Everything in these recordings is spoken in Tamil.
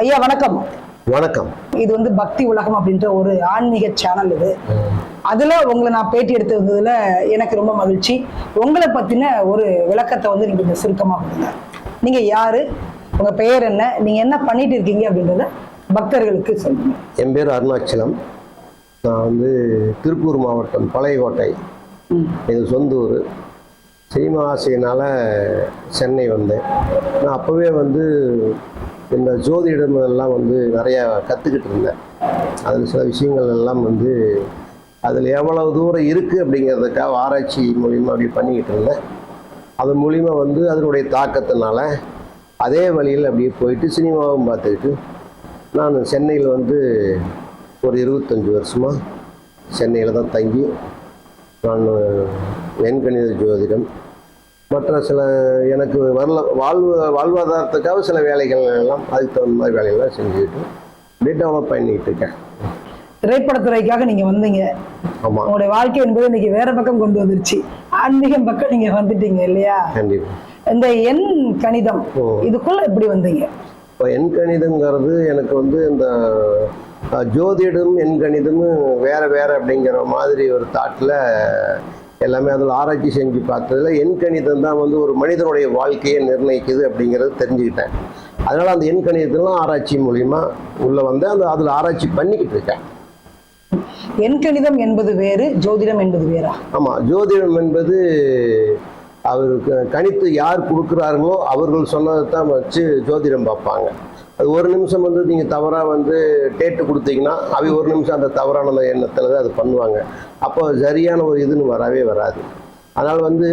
ஐயா வணக்கம். வணக்கம். இது வந்து பக்தி உலகம் அப்படின்ற ஒரு ஆன்மீக சேனல் இது. அதுல உங்களை நான் பேட்டி எடுத்ததுல எனக்கு ரொம்ப மகிழ்ச்சி. உங்களை பத்தின ஒரு விளக்கத்தை வந்து நீங்க கொஞ்சம் சுருக்கமா கொடுங்க. நீங்க யாரு? உங்க பெயர் என்ன? நீங்க என்ன பண்ணிட்டு இருக்கீங்க அப்படின்றத பக்தர்களுக்கு சொல்லுங்க. என் பேர் அருணாச்சலம். நான் வந்து திருப்பூர் மாவட்டம் பழையகோட்டை. இது சொந்த ஊர் சினிமா ஆசையினால் சென்னை வந்தேன். நான் அப்போவே வந்து இந்த ஜோதிடம் எல்லாம் வந்து நிறையா கற்றுக்கிட்டு இருந்தேன். அதில் சில விஷயங்கள் எல்லாம் வந்து அதில் எவ்வளவு தூரம் இருக்குது அப்படிங்கிறதுக்காக ஆராய்ச்சி மூலிமா அப்படி பண்ணிக்கிட்டு இருந்தேன். அது மூலிமா வந்து அதனுடைய தாக்கத்தினால அதே வழியில் அப்படியே போயிட்டு சினிமாவும் பார்த்துக்கிட்டு நான் சென்னையில் வந்து ஒரு இருபத்தஞ்சி வருஷமாக சென்னையில் தான் தங்கி. நான் எண்கணித ஜோதிடம் மற்ற சில எனக்கு வரல வாழ்வு வாழ்வாதாரத்துக்காக சில வேலைகள் எல்லாம் அதுக்கு தகுந்த மாதிரி வேலைகள்லாம் செஞ்சுக்கிட்டு அப்படியே டெவலப் பண்ணிக்கிட்டு இருக்கேன் திரைப்படத்துறைக்காக நீங்க வந்தீங்க. உங்களுடைய வாழ்க்கை என்பது இன்னைக்கு வேற பக்கம் கொண்டு வந்துருச்சு. ஆன்மீகம் பக்கம் நீங்க வந்துட்டீங்க இல்லையா? இந்த எண் கணிதம். இதுக்குள்ள எப்படி வந்தீங்க? இப்போ எண்கணிதங்கிறது எனக்கு வந்து இந்த ஜோதிடம் எண்கணிதமும் வேற வேற அப்படிங்கிற மாதிரி ஒரு தாட்டில் எல்லாமே அதில் ஆராய்ச்சி செஞ்சு பார்த்ததுல எண்கணிதம் தான் வந்து ஒரு மனிதனுடைய வாழ்க்கையை நிர்ணயிக்குது அப்படிங்கிறது தெரிஞ்சுக்கிட்டேன். அதனால் அந்த எண்கணிதத்தெல்லாம் ஆராய்ச்சி மூலிமா உள்ளே வந்து அந்த அதில் ஆராய்ச்சி பண்ணிக்கிட்டு இருக்கேன். எண் கணிதம் என்பது வேறு ஜோதிடம் என்பது வேறா? ஆமாம் ஜோதிடம் என்பது அவருக்கு கணித்து யார் கொடுக்குறார்களோ அவர்கள் சொன்னதை தான் வச்சு ஜோதிடம் பார்ப்பாங்க. அது ஒரு நிமிஷம் வந்து நீங்கள் தவறாக வந்து டேட்டு கொடுத்தீங்கன்னா அவை ஒரு நிமிஷம் அந்த தவறான எண்ணத்தில் தான் அது பண்ணுவாங்க. அப்போ சரியான ஒரு இதுன்னு வரவே வராது. அதனால் வந்து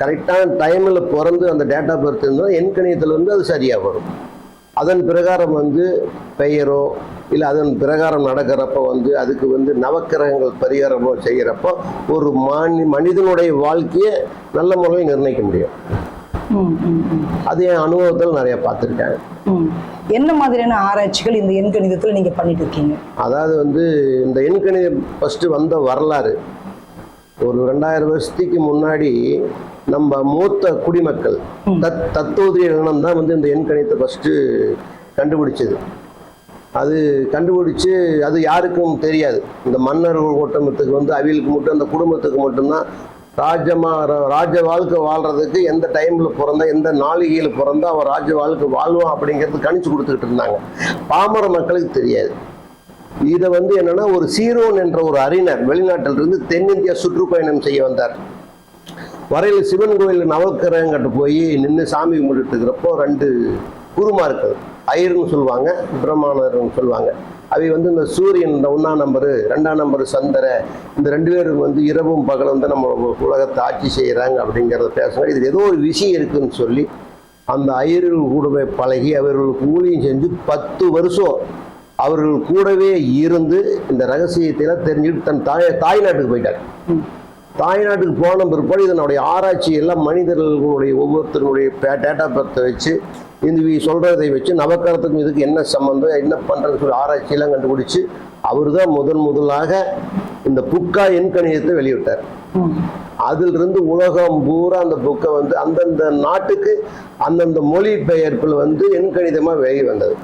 கரெக்டான டைமில் பிறந்து அந்த டேட்டா பர்த் இருந்தால் எண்கணியத்தில் வந்து அது சரியாக வரும். அதன் பிரகாரம் வந்து பெயரோ இல்லை அதன் பிரகாரம் நடக்கிறப்போ வந்து அதுக்கு வந்து நவக்கிரகங்கள் பரிகாரமோ செய்கிறப்போ ஒரு மானி மனிதனுடைய வாழ்க்கையை நல்ல முறையில் நிர்ணயிக்க முடியும். அது என் அனுபவத்தில் நிறைய பார்த்துருக்கேன். என்ன மாதிரியான ஆராய்ச்சிகள் இந்த எண் கணிதத்துல நீங்க பண்ணிட்டு இருக்கீங்க அதாவது வந்து இந்த எண்கணிதம் ஃபஸ்ட்டு வந்த வரலாறு. ஒரு ரெண்டாயிரம் வருஷத்துக்கு முன்னாடி நம்ம மூத்த குடிமக்கள் தத் தத்தோதிரிய இனம் தான் வந்து இந்த எண்கணிதத்தை ஃபஸ்ட்டு கண்டுபிடிச்சது. அது கண்டுபிடிச்சு அது யாருக்கும் தெரியாது. இந்த மன்னர்கள் கூட்டமத்துக்கு வந்து அவியலுக்கு மட்டும் அந்த குடும்பத்துக்கு மட்டும்தான் ராஜமா ர- ராஜ வாழ்க்கை வாழ்றதுக்கு எந்த டைம்ல பிறந்தா எந்த நாளிகையில் பிறந்தா அவன் ராஜ வாழ்க்கை வாழ்வான் அப்படிங்கிறது கணிச்சு கொடுத்துக்கிட்டு இருந்தாங்க. பாமர மக்களுக்கு தெரியாது. இதை வந்து என்னன்னா ஒரு சீரோன் என்ற ஒரு அறிஞர் வெளிநாட்டிலிருந்து தென்னிந்தியா சுற்றுப்பயணம் செய்ய வந்தார். வரையில் சிவன் கோயில் நவக்கிரகங்கிட்ட போய் நின்று சாமி கும்பிட்டுட்டு இருக்கிறப்போ ரெண்டு குருமார்கள் ஐயர்னு சொல்லுவாங்க பிரம்மாணர்னு சொல்லுவாங்க. அவை வந்து இந்த சூரியன் இந்த ஒன்றாம் நம்பரு ரெண்டாம் நம்பரு சந்திர இந்த ரெண்டு பேரும் வந்து இரவும் பகலும் வந்து நம்ம உலகத்தை ஆட்சி செய்கிறாங்க அப்படிங்கிறத பேசுகிறாங்க இதில் ஏதோ ஒரு விஷயம் இருக்குதுன்னு சொல்லி அந்த ஐயர்கள் கூடவே பழகி அவர்களுக்கு ஊழியம் செஞ்சு பத்து வருஷம் அவர்கள் கூடவே இருந்து இந்த ரகசியத்தைலாம் தெரிஞ்சுட்டு தன் தாய் தாய்நாட்டுக்கு போயிட்டார் தாய்நாட்டுக்கு போன பிற்பாடு இதனுடைய ஆராய்ச்சி எல்லாம் மனிதர்களுடைய ஒவ்வொருத்தருடைய டேட்டா பர்த்தை வச்சு இந்த சொல்கிறதை சொல்றதை வச்சு நவக்கரத்துக்கும் இதுக்கு என்ன சம்பந்தம் என்ன பண்றதுன்னு சொல்லி ஆராய்ச்சியெல்லாம் கண்டுபிடிச்சு அவர் தான் முதன் முதலாக இந்த புக்கா எண்கணிதத்தை வெளியிட்டார். ம், அதிலிருந்து உலகம் பூரா அந்த புக்கை வந்து அந்தந்த நாட்டுக்கு அந்தந்த மொழி பெயர்ப்பில் வந்து எண்கணிதமாக வெளியே வந்தது.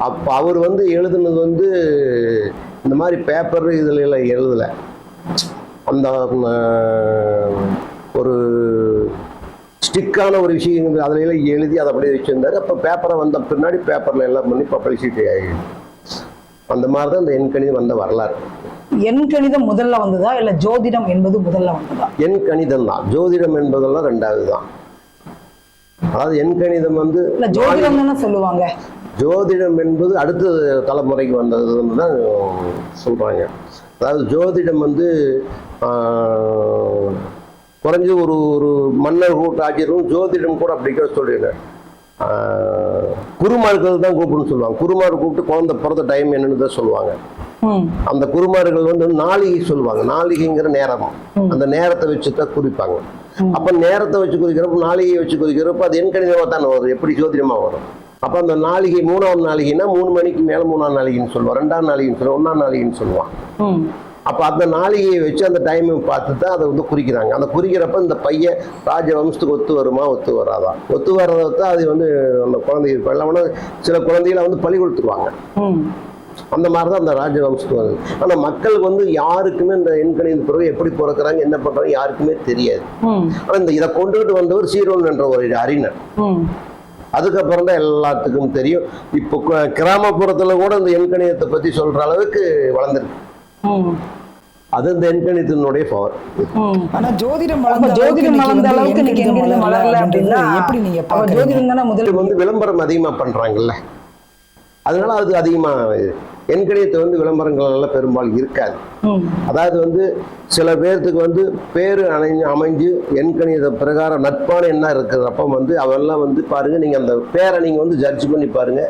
அப்போ அவர் வந்து எழுதுனது வந்து இந்த மாதிரி பேப்பர் இதில் எல்லாம் எழுதலை. அந்த ஒரு ஸ்டிக்கான ஒரு விஷயம் அதில் எழுதி அதை அப்படியே வச்சுருந்தாரு. அப்போ பேப்பரை வந்த பின்னாடி பேப்பரில் எல்லாம் பண்ணி பப்ளிசிட்டி ஆகி அந்த மாதிரி தான் இந்த எண்கணிதம் வந்த வரலாறு. எண் கணிதம் முதல்ல வந்ததா? இல்ல ஜோதிடம் என்பது முதல்ல வந்ததா? எண் கணிதம் தான். ஜோதிடம் என்பதெல்லாம் ரெண்டாவது தான். அதாவது எண் கணிதம் வந்து இல்ல ஜோதிடம் தானே சொல்லுவாங்க. ஜோதிடம் என்பது அடுத்த தலைமுறைக்கு வந்ததுன்னு தான் சொல்கிறாங்க அதாவது ஜோதிடம் வந்து குறைஞ்சது ஒரு ஒரு மன்னர் கூட்டாட்சியரும் ஜோதிடம் கூட அப்படி கூட சொல்லிடுறேன் குருமார்கள் தான் கூப்பிடுன்னு சொல்லுவாங்க. குருமார் கூப்பிட்டு குழந்தை பிறந்த டைம் என்னன்னு தான் சொல்லுவாங்க. அந்த குருமார்கள் வந்து நாளிகை சொல்லுவாங்க. நாளிகைங்கிற நேரம். அந்த நேரத்தை வச்சு தான் குறிப்பாங்க அப்ப நேரத்தை வச்சு குறிக்கிறப்ப நாளிகையை வச்சு குறிக்கிறப்ப அது என் கணிதமா தானே வரும். எப்படி ஜோதிடமா வரும்? அப்ப அந்த நாளிகை மூணாவது நாளிகைன்னா மூணு மணிக்கு மேல மூணாம் நாளிகைன்னு சொல்லுவான். ரெண்டாம் நாளிகைன்னு சொல்லுவான். ஒன்னாம் நாளிகைன்னு சொல்லுவான். அப்போ அந்த நாளிகையை வச்சு அந்த டைமை பார்த்து தான் அதை வந்து குறிக்கிறாங்க. அந்த குறிக்கிறப்ப இந்த பையன் ராஜ வம்சத்துக்கு ஒத்து வருமா ஒத்து வராதா? ஒத்து வர்றதை தான் அது வந்து அந்த குழந்தைங்க இப்போ இல்லைன்னா சில குழந்தைகளை வந்து பழி கொடுத்துருவாங்க. அந்த மாதிரி தான் அந்த ராஜவம்சத்துக்கு வருது ஆனால் மக்களுக்கு வந்து யாருக்குமே இந்த எண்கணித பிறகு எப்படி பிறக்கிறாங்க என்ன பண்ணுறாங்க யாருக்குமே தெரியாது. ஆனால் இந்த இதை கொண்டுகிட்டு வந்தவர் சீரோன் என்ற ஒரு அறிஞர். அதுக்கப்புறம் தான் எல்லாத்துக்கும் தெரியும். இப்போ கிராமப்புறத்துல கூட இந்த எண்கணிதத்தை பற்றி சொல்கிற அளவுக்கு வளர்ந்துருக்கு. அது இந்த எண்கணிதத்தினுடைய பவர் ஆனா ஜோதிடம் ஜோதிடம் வளர்ந்த அளவுக்கு எண்கணிதம் எண்கணிதம் வளரல அப்படின்னா எப்படி நீங்க ஜோதிடம் தானே முதல் இது வந்து விளம்பரம் அதிகமாக பண்ணுறாங்கல்ல அதனால அது அதிகமாக எண்கணிதத்தை வந்து விளம்பரங்கள் எல்லாம் பெரும்பாலும் இருக்காது. அதாவது வந்து சில பேர்த்துக்கு வந்து பேர் அணைஞ்சு அமைஞ்சு எண்கணித பிரகாரம் நட்பான என்ன இருக்கிறப்ப வந்து அவெல்லாம் வந்து பாருங்க நீங்க அந்த பேரை நீங்க வந்து ஜட்ஜ் பண்ணி பாருங்க.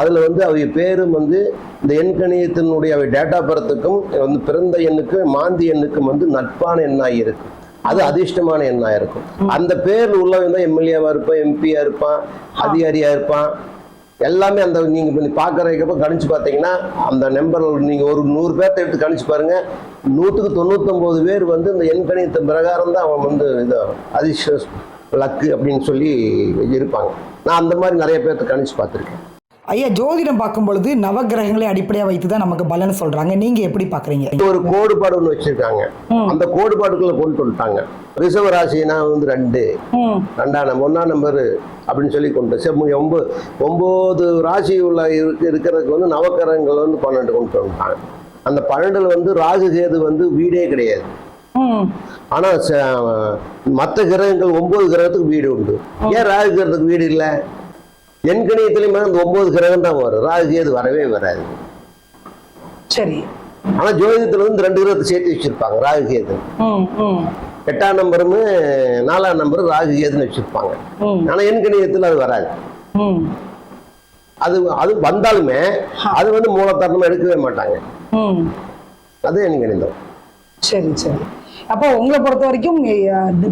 அதுல வந்து அவங்க பேரும் வந்து இந்த எண்கணிதத்தினுடைய அவை டேட்டா பரத்துக்கும் வந்து பிறந்த எண்ணுக்கு மாந்தி எண்ணுக்கும் வந்து நட்பான எண்ணாக இருக்கு. அது அதிர்ஷ்டமான எண்ணா இருக்கும். அந்த பேர்ல உள்ளவன் தான் எம்எல்ஏவா இருப்பான் எம்பியா இருப்பான் அதிகாரியா இருப்பான் எல்லாமே அந்த நீங்க இப்ப பாக்குறதுக்கப்ப கணிச்சு பார்த்தீங்கன்னா அந்த நம்பர் நீங்க ஒரு நூறு பேர்த்த எடுத்து கணிச்சு பாருங்க. நூற்றுக்கு தொண்ணூத்தொன்பது பேர் வந்து இந்த எண் கணித பிரகாரம் தான் அவன் வந்து இது அதிர்ஷ்ட லக்கு அப்படின்னு சொல்லி இருப்பாங்க. நான் அந்த மாதிரி நிறைய பேர்த்த கணிச்சு பார்த்துருக்கேன். ஐயா ஜோதிடம் பார்க்கும் பொழுது நவகிரகங்களை அடிப்படையா வைத்து தான் நமக்கு பலன் சொல்றாங்க. நீங்க எப்படி பாக்குறீங்க ஒரு கோடுபாடு ஒன்று வச்சிருக்காங்க. அந்த கோடுபாடுக்குள்ள கொண்டு வந்துட்டாங்க. ரிசர்வ ராசினா வந்து ரெண்டு. ரெண்டாம் நம்பர் ஒன்றாம் நம்பர் அப்படின்னு சொல்லி கொண்டு சரி ஒம்பது ஒம்பது ராசி உள்ள இருக்கு இருக்கிறதுக்கு வந்து நவக்கிரகங்கள் வந்து பன்னெண்டு கொண்டு வந்துட்டாங்க. அந்த பன்னெண்டில் வந்து ராகு கேது வந்து வீடே கிடையாது. ஆனால் மற்ற கிரகங்கள் ஒன்பது கிரகத்துக்கு வீடு உண்டு. ஏன் ராகு கிரகத்துக்கு வீடு இல்லை? என் கணியத்துலையுமே அந்த ஒன்பது கிரகம் தான் வரும். ராகு கேது வரவே வராது. சரி. ஆனால் ஜோதிடத்தில் வந்து ரெண்டு கிரகத்தை சேர்த்து வச்சிருப்பாங்க ராகு கேது. எட்டாம் நம்பரும் நாலாம் நம்பரும் ராகு கேதுன்னு வச்சிருப்பாங்க. ஆனால் என் கணிதத்தில் அது வராது. அது அது வந்தாலுமே அது வந்து மூலத்தரணமா எடுக்கவே மாட்டாங்க. அது என் கணிதம். சரி சரி. அப்போ உங்களை பொறுத்த வரைக்கும்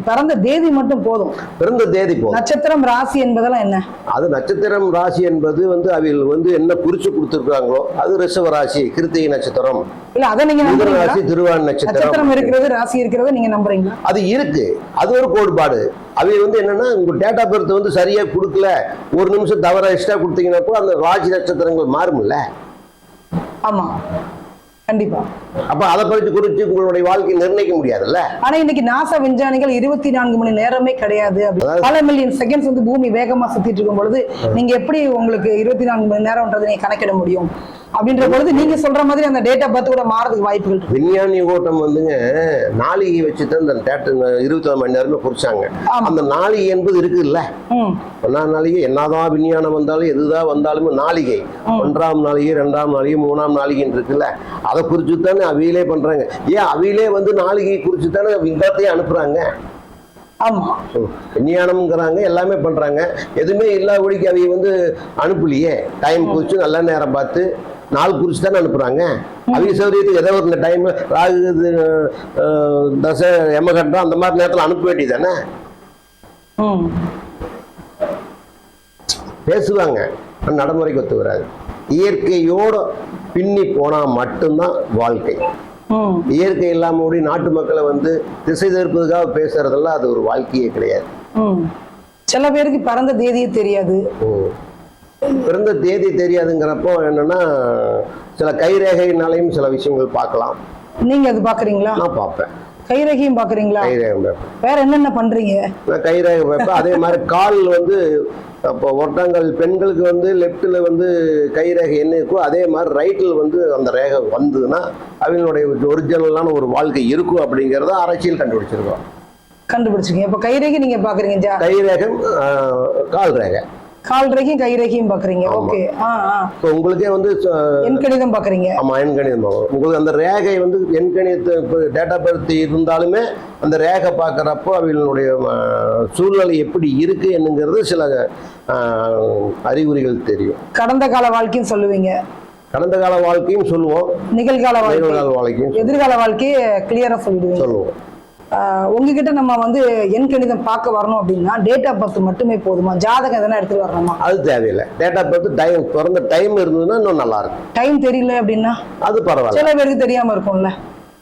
பிறந்த தேதி மட்டும் போதும். பிறந்த தேதி போதும். நட்சத்திரம் ராசி என்பதெல்லாம் என்ன? அது நட்சத்திரம் ராசி என்பது வந்து அவைகள் வந்து என்ன குறிச்சு கொடுத்துருக்காங்களோ அது ரிஷப ராசி கிருத்திகை நட்சத்திரம். இல்ல அதை நீங்க ராசி திருவான் நட்சத்திரம். இருக்கிறது ராசி இருக்கிறது நீங்க நம்புறீங்களா? அது இருக்கு. அது ஒரு கோட்பாடு. அவை வந்து என்னன்னா உங்க டேட்டா பர்த் வந்து சரியா கொடுக்கல. ஒரு நிமிஷம் தவறா எக்ஸ்ட்ரா கொடுத்தீங்கன்னா கூட அந்த ராசி நட்சத்திரங்கள் மாறும்ல. ஆமா. கண்டிப்பா. அப்ப அதை பற்றி குறித்து உங்களுடைய வாழ்க்கையை நிர்ணயிக்க முடியாதுல்ல? ஆனா இன்னைக்கு நாசா விஞ்ஞானிகள் இருபத்தி நான்கு மணி நேரமே கிடையாது பல மில்லியன் செகண்ட்ஸ் வந்து பூமி வேகமா சுத்திட்டு இருக்கும் பொழுது நீங்க எப்படி உங்களுக்கு இருபத்தி நான்கு மணி நேரம்ன்றதை நீங்க கணக்கிட முடியும்? அப்படின்ற பொழுது நீங்க சொல்ற மாதிரி அந்த டேட்டா பார்த்து கூட மாறதுக்கு வாய்ப்புகள் இருக்கு. விஞ்ஞானி ஓட்டம் வந்துங்க நாளிகை வச்சு தான் இந்த டேட்டு இருபத்தி மணி நேரமே குறிச்சாங்க. அந்த நாளிகை என்பது இருக்குல்ல? ம். ஒன்றாம் நாளிகை என்னதான் விஞ்ஞானம் வந்தாலும் எதுதான் வந்தாலுமே நாளிகை ஒன்றாம் நாளிகை ரெண்டாம் நாளிகை மூணாம் நாளிகைன்னு இருக்குல்ல? அதை குறித்து தானே அவையிலே பண்றாங்க. ஏன் அவையிலே வந்து நாளிகை குறித்து தானே விங்கத்தையே அனுப்புறாங்க? ஆமா. விஞ்ஞானம்ங்கிறாங்க எல்லாமே பண்றாங்க. எதுவுமே இல்லாதபடிக்கு அவைய வந்து அனுப்பலையே. டைம் குறித்து நல்ல நேரம் பார்த்து. நாள் குறித்து தானே அனுப்புறாங்க. அவங்க சௌரியத்துக்கு ஏதோ ஒரு டைம் ராகு தசை எமகண்டம் அந்த மாதிரி நேரத்தில் அனுப்ப வேண்டியது தானே பேசுவாங்க. நடைமுறைக்கு ஒத்து வராது. இயற்கையோட பின்னி போனா மட்டும்தான் வாழ்க்கை. இயற்கை இல்லாம ஓடி நாட்டு மக்களை வந்து திசை திருப்பதுக்காக பேசுறதெல்லாம் அது ஒரு வாழ்க்கையே கிடையாது. சில பேருக்கு பிறந்த தேதியே தெரியாது. பிறந்த தேதி தெரியாதுங்கிறப்போ என்னன்னா சில கைரேகைனாலையும் சில விஷயங்கள் பார்க்கலாம். நீங்க அது பாக்குறீங்களா நான் பார்ப்பேன். கைரேகையும் பாக்குறீங்களா கைரேகை பார்ப்பேன். வேற என்னென்ன பண்றீங்க? நான் கைரேகை பார்ப்பேன். அதே மாதிரி கால் வந்து அப்போ ஒட்டங்கள் பெண்களுக்கு வந்து லெஃப்ட்டில் வந்து கைரேகை என்ன இருக்கோ அதே மாதிரி ரைட்டில் வந்து அந்த ரேகை வந்ததுன்னா அவங்களுடைய ஒரிஜினலான ஒரு வாழ்க்கை இருக்கும் அப்படிங்கிறத அரசியல் கண்டுபிடிச்சிருக்கோம். கண்டுபிடிச்சிருக்கீங்க. இப்ப கைரேகை நீங்க பாக்குறீங்க ஜா. கைரேகம் கால் ரேகை. கால் ரேகையும் கைரேகையும் பாக்குறீங்க. ஆமா. ஓகே உங்களுக்கே வந்து என் கணிதம் பாக்குறீங்க. ஆமா எண் கணிதம். உங்களுக்கு அந்த ரேகை வந்து எண் கணிதத்தை டேட்டா பர்த் இருந்தாலுமே அந்த ரேகை பார்க்குறப்போ அவங்களுடைய சூழ்நிலை எப்படி இருக்கு என்னங்கிறது சில அறிகுறிகள் தெரியும். கடந்த கால வாழ்க்கைன்னு சொல்லுவீங்க. கடந்த கால வாழ்க்கையும் சொல்லுவோம். நிகழ்கால வாழ்க்கை. வாழ்க்கையும் எதிர்கால வாழ்க்கையை கிளியரா சொல்லிடுவீங்க. சொல்லுவோம். உங்ககிட்ட நம்ம வந்து எண் கணிதம் பார்க்க வரணும் அப்படின்னா டேட் ஆஃப் பர்த் மட்டுமே போதுமா? ஜாதகம் எதனா எடுத்துட்டு வரணுமா? அது தேவையில்லை. டேட்டா பர்த் டைம் பிறந்த டைம் இருந்ததுன்னா இன்னும் நல்லா இருக்கும். டைம் தெரியல அப்படின்னா? அது பரவாயில்ல. சில பேருக்கு தெரியாம இருக்கும்ல.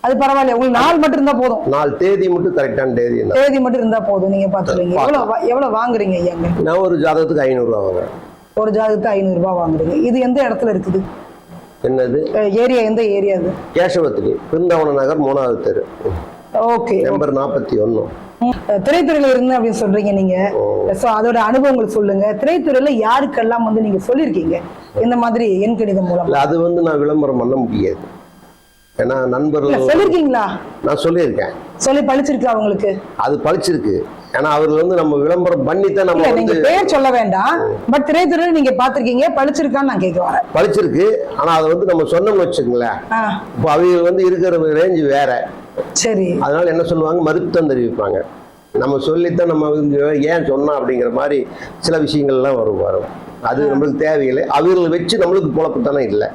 அது பரவாயில்ல. உங்களுக்கு நாள் மட்டும் இருந்தா போதும். நாலு தேதி மட்டும் கரெக்டான தேதி தேதி மட்டும் இருந்தா போதும். நீங்க பாத்துருவீங்க எவ்வளவு எவ்வளவு வாங்குறீங்க ஐயாங்க நான் ஒரு ஜாதகத்துக்கு ஐநூறுரூவா வாங்குறேன். ஒரு ஜாதகத்தை ஐநூறு ரூபாய் வாங்குறீங்க. இது எந்த இடத்துல இருக்குது? என்னது? ஏரியா எந்த ஏரியா அது? கேசவத்துக்கு. பிருந்தாவன நகர் மூணாவது தெரு. ஓகே நம்பர் நாற்பத்தி ஒன்று திரைத்துறையில இருந்து அப்படின்னு சொல்றீங்க நீங்க. சோ அதோட அனுபவங்கள் சொல்லுங்க. திரைத்துறையில யாருக்கெல்லாம் வந்து நீங்க சொல்லியிருக்கீங்க? இந்த மாதிரி எண் கணிதம் மூலம். அது வந்து நான் விளம்பரம் பண்ண முடியாது. ஏன்னா நண்பர்கள் சொல்லிருக்கீங்களா நான் சொல்லியிருக்கேன். சொல்லி பழிச்சிருக்கு அவங்களுக்கு அது பழிச்சிருக்கு. ஏன்னா அவர்கள் வந்து நம்ம விளம்பரம் பண்ணி தான் நம்ம நீங்க பேர் சொல்ல வேண்டாம். பட் திரைத்துறையில நீங்க பாத்திருக்கீங்க பழிச்சிருக்கான்னு நான் கேட்க வரேன். பழிச்சிருக்கு. ஆனா அதை வந்து நம்ம சொன்னோம்னு வச்சுக்கோங்களேன். இப்போ அவங்க வந்து இருக்கிற ரேஞ்சு வேற. சரி. அதனால என்ன சொல்லுவாங்க? மறுத்தம் தெரிவிப்பாங்க. நம்ம சொல்லித்தான் நம்ம ஏன் சொன்னோம் அப்படிங்கிற மாதிரி சில விஷயங்கள்லாம் வரும் வரும். அது நம்மளுக்கு தேவையில்லை. அவர்களை வச்சு நம்மளுக்கு பொழப்பு தானே இல்லை.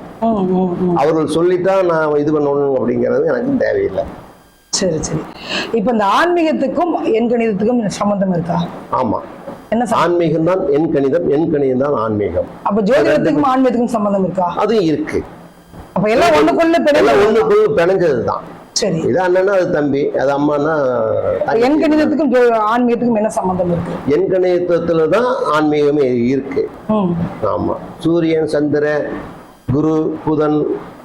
அவர்கள் சொல்லித்தான் நான் இது பண்ணணும் அப்படிங்கிறது எனக்கு தேவையில்லை. சரி சரி. இப்ப இந்த ஆன்மீகத்துக்கும் எண் கணிதத்துக்கும் சம்பந்தம் இருக்கா? ஆமா. என்ன? ஆன்மீகம் தான் என் கணிதம் என் கணிதம் தான் ஆன்மீகம். அப்ப ஜோதிடத்துக்கும் ஆன்மீகத்துக்கும் சம்பந்தம் இருக்கா? அதுவும் இருக்கு. அப்ப எல்லாம் ஒண்ணுக்குள்ள ஒண்ணுக்குள்ள பிணைஞ்சது. தான் சரி. இது அண்ணன்னா அது தம்பி அது அம்மானா எண் கணிதத்துக்கும் ஆன்மீகத்துக்கும் என்ன சம்பந்தம் இருக்கு? என் கணிதத்துல தான் ஆன்மீகமே இருக்கு. ஆமா. சூரியன் சந்திரன் குரு புதன்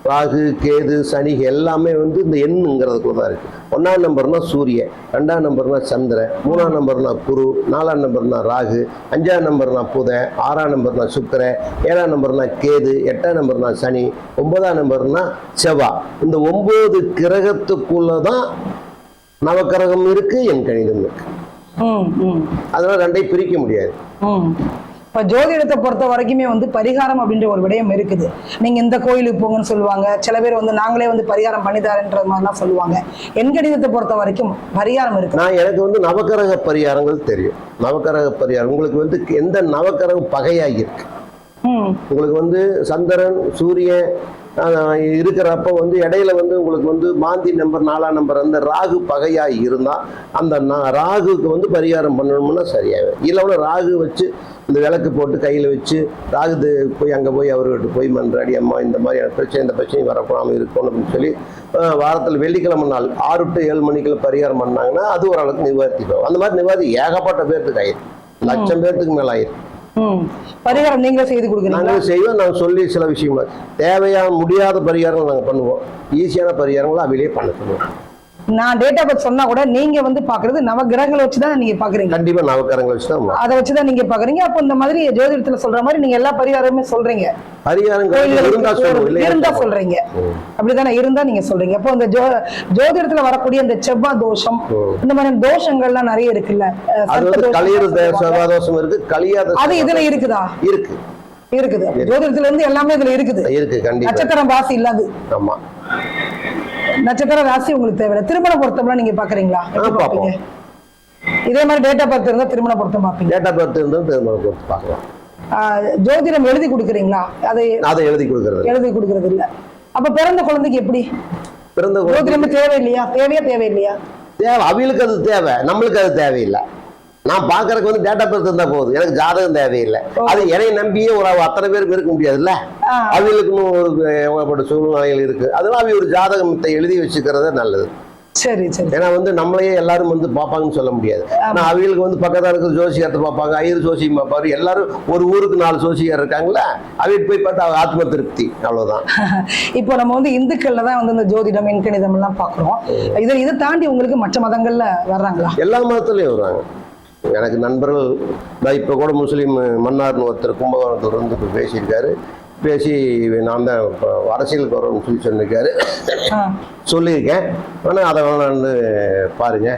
ராகு கேது சனி எல்லாமே வந்து இந்த எண்ணுங்கிறதுக்குள்ள தான் இருக்கு. ஒன்னாம் நம்பர்னா சூரியன் ரெண்டாம் நம்பர்னா சந்திரன் மூணாம் நம்பர்னா குரு நாலாம் நம்பர்னா ராகு அஞ்சாம் நம்பர்னா புதன் ஆறாம் நம்பர்னா சுக்கிரன் ஏழாம் நம்பர்னா கேது எட்டாம் நம்பர்னா சனி ஒன்பதாம் நம்பர்னா செவ்வாய் இந்த ஒன்பது கிரகத்துக்குள்ள தான் நவக்கிரகம் இருக்கு என் கணிதம் இருக்கு. ம் ம் அதனால ரெண்டையும் பிரிக்க முடியாது. இப்ப ஜோதிடத்தை பொறுத்த வரைக்குமே வந்து பரிகாரம் அப்படின்ற ஒரு விடயம் இருக்குது. நீங்க இந்த கோயிலுக்கு போங்கன்னு சொல்லுவாங்க. சில பேர் வந்து நாங்களே வந்து பரிகாரம் பண்ணித்தாரன்ற மாதிரிலாம் சொல்லுவாங்க. எண் கணிதத்தை பொறுத்த வரைக்கும் பரிகாரம் இருக்கு. நான் எனக்கு வந்து நவக்கிரக பரிகாரங்கள் தெரியும். நவக்கிரக பரிகாரம். உங்களுக்கு வந்து எந்த நவக்கிரகம் பகையாகி இருக்கு? உங்களுக்கு வந்து சந்திரன் சூரியன் இருக்கிறப்ப வந்து இடையில வந்து உங்களுக்கு வந்து மாந்தி நம்பர் நாலாம் நம்பர் அந்த ராகு பகையாக இருந்தா அந்த ராகுக்கு வந்து பரிகாரம் பண்ணணும்னா சரியாகும் இல்லைன்னா ராகு வச்சு இந்த விளக்கு போட்டு கையில் வச்சு ராகுது போய் அங்கே போய் அவர்கிட்ட போய் மன்றாடி அம்மா இந்த மாதிரி பிரச்சனை இந்த பிரச்சனை வரக்கூடாமல் இருக்கணும் அப்படின்னு சொல்லி வாரத்தில் வெள்ளிக்கிழமை நாள் ஆறு டு ஏழு மணிக்குள்ள பரிகாரம் பண்ணாங்கன்னா அது ஓரளவுக்கு நிவர்த்தி போகும் அந்த மாதிரி நிவர்த்தி ஏகப்பட்ட பேர்த்துக்கு ஆயிரும். லட்சம் பேர்த்துக்கு மேலே ஆயிரும். பரிகாரம் நீங்களே செய்து கொடுக்குறீங்க நாங்களும் செய்வோம் நாங்கள் சொல்லி சில விஷயங்கள். தேவையான முடியாத பரிகாரங்கள் நாங்கள் பண்ணுவோம். ஈஸியான பரிகாரங்களை அவையிலேயே பண்ண சொல்லுவோம். நான் டேட் ஆஃப் பர்த் சொன்னா கூட நீங்க வந்து பாக்குறது நவ கிரகங்களை வச்சுதான் நீங்க பாக்குறீங்க கண்டிப்பா நவக்கரங்களை வச்சு தான் அதை வச்சுதான் நீங்க பாக்குறீங்க அப்போ இந்த மாதிரி ஜோதிடத்துல சொல்ற மாதிரி நீங்க எல்லா பரிகாரமுமே சொல்றீங்க. இருந்தா சொல்றீங்க. அப்படிதானே இருந்தா நீங்க சொல்றீங்க. அப்போ இந்த ஜோதிடத்துல வரக்கூடிய இந்த செவ்வாய் தோஷம். இந்த மாதிரி தோஷங்கள்லாம் நிறைய இருக்குல்ல. தோஷம் இருக்கு. கலியாத அது இதுல இருக்குதா? இருக்கு. இருக்குது. ஜோதிடத்துல இருந்து எல்லாமே இதுல இருக்குது. இருக்கு கண்டிப்பா. நட்சத்திரம் ராசி இல்லாது. ஆமா. நட்சத்திர ராசி உங்களுக்கு தேவையில்ல. திருமண பொருத்தம்லாம் நீங்க பாக்குறீங்களா இதே மாதிரி டேட் ஆஃப் பர்த் இருந்தா திருமண பொருத்தம் பாப்பீங்க டேட் ஆஃப் பர்த் இருந்தால் திருமணம் கொடுத்து பார்க்கலாம். ஜோதிடம் எழுதி கொடுக்குறீங்களா? அதை அதை எழுதி கொடுக்கறது எழுதி கொடுக்கறது இல்ல. அப்ப பிறந்த குழந்தைக்கு எப்படி? பிறந்த குழந்தை ஜோதிடம் தேவையில்லையா? தேவையா தேவையில்லையா? தேவை. அவங்களுக்கு அது தேவை. நம்மளுக்கு அது தேவையில்லை. நான் பார்க்கறதுக்கு வந்து டேட்டா பர்த் இருந்தா போதும். எனக்கு ஜாதகம் தேவையில்லை. அது என்னை நம்பியே ஒரு அத்தனை பேருக்கு இருக்க முடியாதுல்ல. அவங்களுக்குன்னு ஒரு சூழ்நிலைகள் இருக்கு. அதெல்லாம் அவங்க ஒரு ஜாதகத்தை எழுதி வச்சுக்கிறது நல்லது. சரி சரி. ஏன்னா வந்து நம்மளையே எல்லாரும் வந்து பார்ப்பாங்கன்னு சொல்ல முடியாது. ஆனா அவங்களுக்கு வந்து பக்கத்துல இருக்கிற ஜோசியத்தை பார்ப்பாங்க ஐயர் ஜோசியம் பார்ப்பாரு. எல்லாரும் ஒரு ஊருக்கு நாலு ஜோசியர் இருக்காங்களா அவங்க போய் பார்த்தா ஆத்ம திருப்தி. அவ்வளவுதான். இப்போ நம்ம வந்து இந்துக்கள்ல தான் வந்து இந்த ஜோதிடம் எண்கணிதம் எல்லாம் பாக்குறோம் இதை இதை தாண்டி உங்களுக்கு மற்ற மதங்கள்ல வர்றாங்களா? எல்லா மதத்துலயும் வருவாங்க. எனக்கு நண்பர்கள் நான் இப்போ கூட முஸ்லீம் மன்னார்னு ஒருத்தர் கும்பகோணத்துல இருந்து இப்ப பேசியிருக்காரு. பேசி நான் தான் இப்போ அரசியலுக்கு வரணும்னு சொல்லி சொன்னிருக்காரு ஆ. சொல்லியிருக்கேன். ஆனால் அதை வேணான்னு பாருங்க.